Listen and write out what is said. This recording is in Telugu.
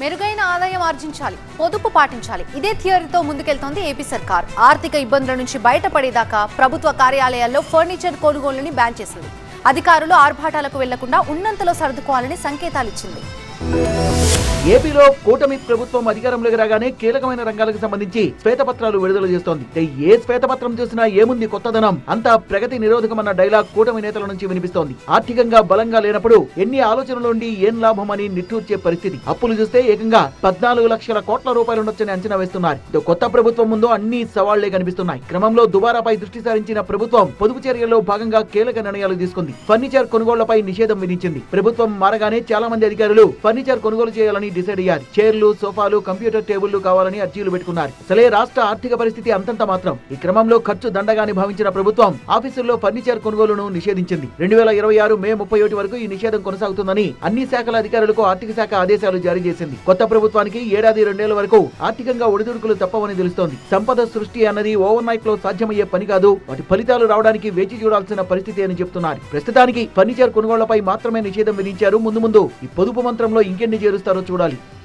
మెరుగైన ఆదాయం ఆర్జించాలి పొదుపు పాటించాలి. ఇదే థియరీతో ముందుకెళ్తోంది ఏపీ సర్కార్. ఆర్థిక ఇబ్బందుల నుంచి బయటపడేదాకా ప్రభుత్వ కార్యాలయాల్లో ఫర్నిచర్ కొనుగోలుని బ్యాన్ చేసింది. అధికారులు ఆర్భాటాలకు వెళ్ళకుండా ఉన్నంతలో సర్దుకోవాలని సంకేతాలిచ్చింది. ఏపీలో కూటమి ప్రభుత్వం అధికారంలోకి రాగానే కీలకమైన రంగాలకు సంబంధించి శ్వేతపత్రాలు విడుదల చేస్తోంది. ఏ శ్వేతపత్రం చూసినా ఏముంది కొత్తదనం అంతా ప్రగతి నిరోధకమన్న డైలాగ్ కూటమి నేతల నుంచి వినిపిస్తోంది. ఆర్థికంగా బలంగా లేనప్పుడు ఎన్ని ఆలోచనలు ఉండి ఏం లాభం అని నిట్టూర్చే పరిస్థితి. అప్పులు చూస్తే ఏకంగా పద్నాలుగు లక్షల కోట్ల రూపాయలు ఉండొచ్చని అంచనా వేస్తున్నారు. కొత్త ప్రభుత్వం ముందు అన్ని సవాళ్ళే కనిపిస్తున్నాయి. క్రమంలో దుబారాపై దృష్టి సారించిన ప్రభుత్వం పొదుపు చర్యల్లో భాగంగా కీలక నిర్ణయాలు తీసుకుంది. ఫర్నిచర్ కొనుగోళ్ళపై నిషేధం విధించింది. ప్రభుత్వం మారగానే చాలా మంది అధికారులు ఫర్నిచర్ కొనుగోలు చేయాలని డిసైడ్ అయ్యారు. చైర్లు సోఫాలు కంప్యూటర్ టేబుల్లు కావాలని అర్జీలు పెట్టుకున్నారు. అసలే రాష్ట్ర ఆర్థిక పరిస్థితి అంతంత మాత్రం. ఈ క్రమంలో ఖర్చు దండగాని భావించిన ప్రభుత్వం ఆఫీసుల్లో ఫర్నిచర్ కొనుగోలును నిషేధించింది. రెండు వేల ఇరవై ఆరు మే ముప్పై ఒకటి వరకు ఈ నిషేధం కొనసాగుతుందని అన్ని శాఖల అధికారులకు ఆర్థిక శాఖ ఆదేశాలు జారీ చేసింది. కొత్త ప్రభుత్వానికి ఏడాది రెండేళ్ళ వరకు ఆర్థికంగా ఒడిదుడుకులు తప్పవని తెలుస్తోంది. సంపద సృష్టి అన్నది ఓవర్ నైట్లో సాధ్యమయ్యే పని కాదు. వాటి ఫలితాలు రావడానికి వేచి చూడాల్సిన పరిస్థితి అని చెప్తున్నారు. ప్రస్తుతానికి ఫర్నిచర్ కొనుగోళ్ళపై మాత్రమే నిషేధం విధించారు. ముందు ముందు ఈ పొదుపు మంత్రంలో ఇంకెన్ని చేరుస్తారో చూడాలి. Bali.